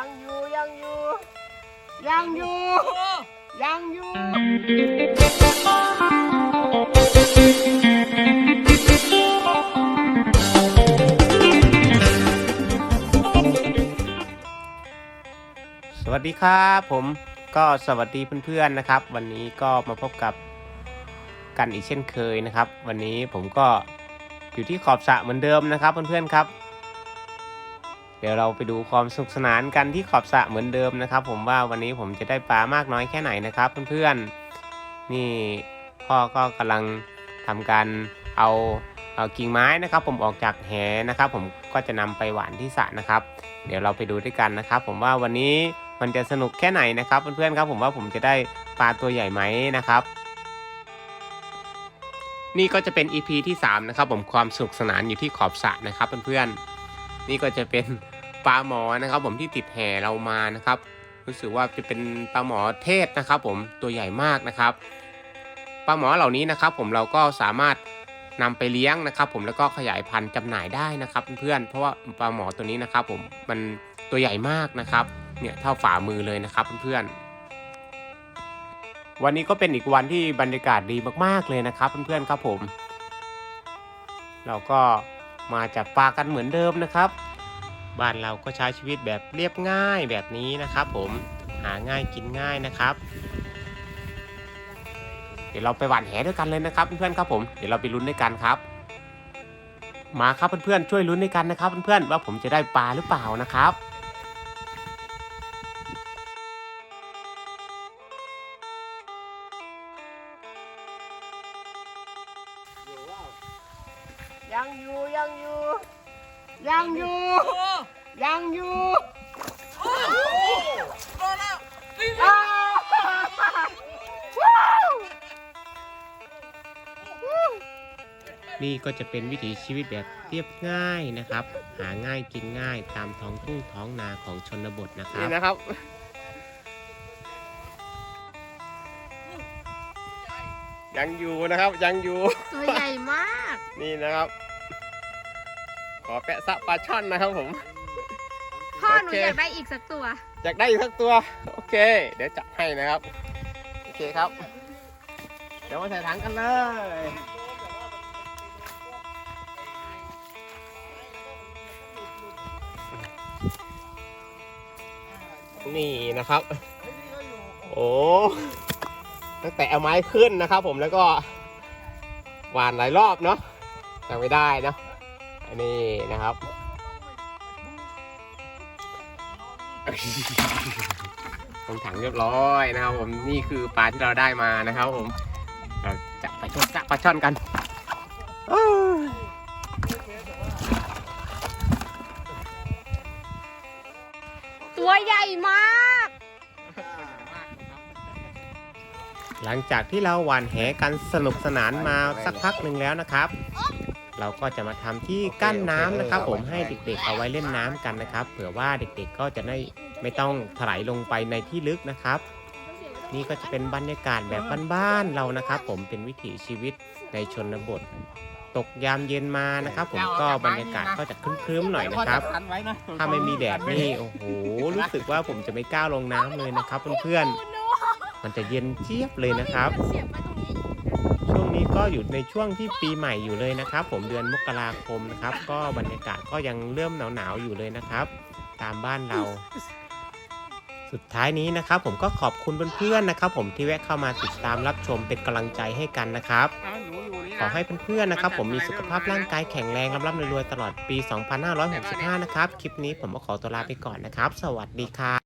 ยังอยู่ยังอยู่ ยังอยู่ ยังอยู่สวัสดีครับผมก็สวัสดีเพื่อนๆนะครับ วันนี้ก็มาพบกับกันอีกเช่นเคยนะครับ วันนี้ผมก็อยู่ที่ขอบสระเหมือนเดิมนะครับเพื่อนๆครับ เดี๋ยวเราไปดูความสนุกสนานกันที่ขอบสระเหมือนเดิมนะครับ ผมว่าวันนี้ผมจะได้ปลามากน้อยแค่ไหนนะครับ เพื่อนๆ นี่พ่อก็กำลังทำการเอาเอากิ่งไม้นะครับ ผมออกจากแหนะครับ ผมก็จะนำไปหวานที่สระนะครับ เดี๋ยวเราไปดูด้วยกันนะครับ ผมว่าวันนี้มันจะสนุกแค่ไหนนะครับเพื่อนๆครับผมว่าผมจะได้ปลาตัวใหญ่ไหมนะครับนี่ก็จะเป็น EP ที่ 3 นะครับผมความสนุกสนานอยู่ที่ขอบสระนะครับเพื่อนๆ นี่ก็จะเป็นปลาหมอนะครับ ผมที่ติดแห่เรามานะครับ รู้สึกว่าจะเป็นปลาหมอเทศนะครับ ผมตัวใหญ่มากนะครับปลาหมอเหล่านี้นะครับ ผมเราก็สามารถนำไปเลี้ยงนะครับ ผมแล้วก็ขยายพันธุ์จำหน่ายได้นะครับ เพื่อนเพราะว่าปลาหมอตัวนี้นะครับ ผมมันตัวใหญ่มากนะครับ เนี่ยเท่าฝ่ามือเลยนะครับเพื่อนวันนี้ก็เป็นอีกวันที่บรรยากาศดีมาก ๆ เลยนะครับเพื่อนๆครับผม เราก็ มาจับปลากันเหมือนเดิมนะครับ บ้านเราก็ใช้ชีวิตแบบเรียบง่ายแบบนี้นะครับ ผมหาง่ายกินง่ายนะครับ เดี๋ยวเราไปหว่านแหด้วยกันเลยนะครับเพื่อนๆครับผมเดี๋ยวเราไปลุ้นด้วยกันครับ มาครับเพื่อนๆช่วยลุ้นด้วยกันนะครับเพื่อนๆว่าผมจะได้ปลาหรือเปล่านะครับ ยังอยู่ยังอยู่ ยังอยู่ยังอยู่อ้าวว้าวนี่ก็จะเป็นวิถีชีวิตแบบเรียบง่ายนะครับ หาง่ายกินง่ายตามท้องทุ่งท้องนาของชนบทนะครันี่บ นะครับ ยังอยู่นะครับ ยังอยู่ ตัวใหญ่มาก นี่นะครับ ขอแปะซะปลาช่อนนะครับผม พ่อหนูโอเค อยากได้อีกสักตัว อยากได้อีกสักตัว โอเค เดี๋ยวจับให้นะครับ โอเคครับ เดี๋ยวมาใส่ถังกันเลย นี่นะครับ โอ้ตั้งแต่เอาไม้ขึ้นนะครับผมแล้วก็หวานหลายรอบเนาะ แต่ไม่ได้เนาะอันนี้นะครับ ลงถังเรียบร้อยนะครับ ผมนี่คือปลาที่เราได้มานะครับ ผม เราจะไปชมจับปลาช่อนกันอ้าวตัวใหญ่มาก หลังจากที่เราหวานแหกันสนุกสนานมาสักพักหนึ่งแล้วนะครับ เราก็จะมาทำที่กั้นน้ำนะครับผมให้เด็กๆเอาไว้เล่นน้ำกันนะครับ เผื่อว่าเด็กๆก็จะได้ไม่ต้องถลายลงไปในที่ลึกนะครับ นี่ก็จะเป็นบรรยากาศแบบบ้านๆเรานะครับ ผมเป็นวิถีชีวิตในชนบท ตกยามเย็นมานะครับ ผมก็บรรยากาศก็จะครึ้มๆหน่อยนะครับ ถ้าไม่มีแดดนี่โอ้โหรู้สึกว่าผมจะไม่กล้าลงน้ำเลยนะครับ เพื่อนๆมันจะเย็นเจี๊ยบเลยนะครับ ก็อยู่ในช่วงที่ปีใหม่อยู่เลยนะครับ ผมเดือนมกราคมนะครับ ก็บรรยากาศก็ยังเริ่มหนาวๆอยู่เลยนะครับ ตามบ้านเรา สุดท้ายนี้นะครับ ผมก็ขอบคุณเพื่อนๆนะครับ ผมที่แวะเข้ามาติดตามรับชมเป็นกำลังใจให้กันนะครับ ขอให้เพื่อนๆนะครับ ผมมีสุขภาพร่างกายแข็งแรงร่ำๆรวยๆตลอดปี 2565 นะครับ คลิปนี้ผมก็ขอตัวลาไปก่อนนะครับ สวัสดีครับ